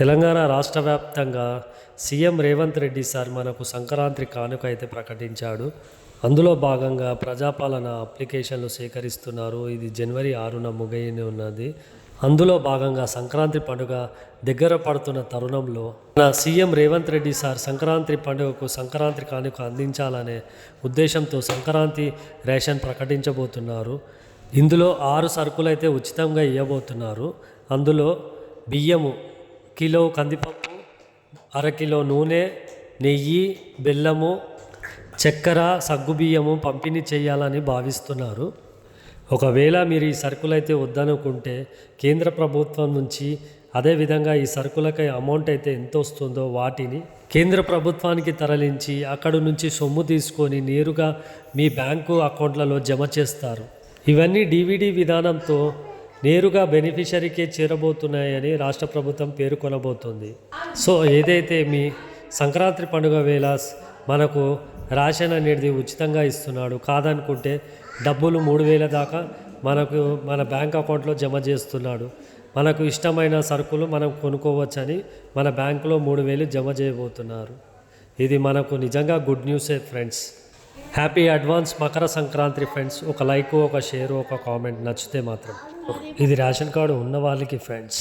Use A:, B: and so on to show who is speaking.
A: తెలంగాణ రాష్ట్ర వ్యాప్తంగా CM Revanth Reddy sir మనకు సంక్రాంతి కానుక అయితే ప్రకటించాడు. అందులో భాగంగా ప్రజాపాలన అప్లికేషన్లు సేకరిస్తున్నారు. ఇది జనవరి ఆరున ముగియని ఉన్నది. అందులో భాగంగా సంక్రాంతి పండుగ దగ్గర పడుతున్న తరుణంలో మన సీఎం రేవంత్ రెడ్డి సార్ సంక్రాంతి పండుగకు సంక్రాంతి కానుక అందించాలనే ఉద్దేశంతో సంక్రాంతి రేషన్ ప్రకటించబోతున్నారు. ఇందులో ఆరు సరుకులు అయితే ఉచితంగా ఇవ్వబోతున్నారు. అందులో బియ్యము కిలో కందిపప్పు అరకిలో నూనె నెయ్యి బెల్లము చక్కెర సగ్గుబియ్యము పంపిణీ చేయాలని భావిస్తున్నారు. ఒకవేళ మీరు ఈ సరుకులైతే వద్దనుకుంటే కేంద్ర ప్రభుత్వం నుంచి అదేవిధంగా ఈ సరుకులకై అమౌంట్ అయితే ఎంత వస్తుందో వాటిని కేంద్ర ప్రభుత్వానికి తరలించి అక్కడి నుంచి సొమ్ము తీసుకొని నేరుగా మీ బ్యాంకు అకౌంట్లలో జమ చేస్తారు. ఇవన్నీ డివిడి విధానంతో నేరుగా బెనిఫిషరీకే చేరబోతున్నాయని రాష్ట్ర ప్రభుత్వం పేర్కొనబోతోంది సో ఏదైతే మీ సంక్రాంతి పండుగ వేళ మనకు రేషన్ అనేది ఉచితంగా ఇస్తున్నాడు కాదనుకుంటే డబ్బులు మూడు వేల దాకా మనకు మన బ్యాంక్ అకౌంట్లో జమ చేస్తున్నాడు. మనకు ఇష్టమైన సరుకులు మనం కొనుక్కోవచ్చని మన బ్యాంకులో మూడు వేలు జమ చేయబోతున్నారు. ఇది మనకు నిజంగా good న్యూసే friends. Happy advance Makara Sankranti friends ఒక లైక్ ఒక షేర్ ఒక కామెంట్ నచ్చితే మాత్రం ఇది రేషన్ కార్డు ఉన్న వాళ్ళకి ఫ్రెండ్స్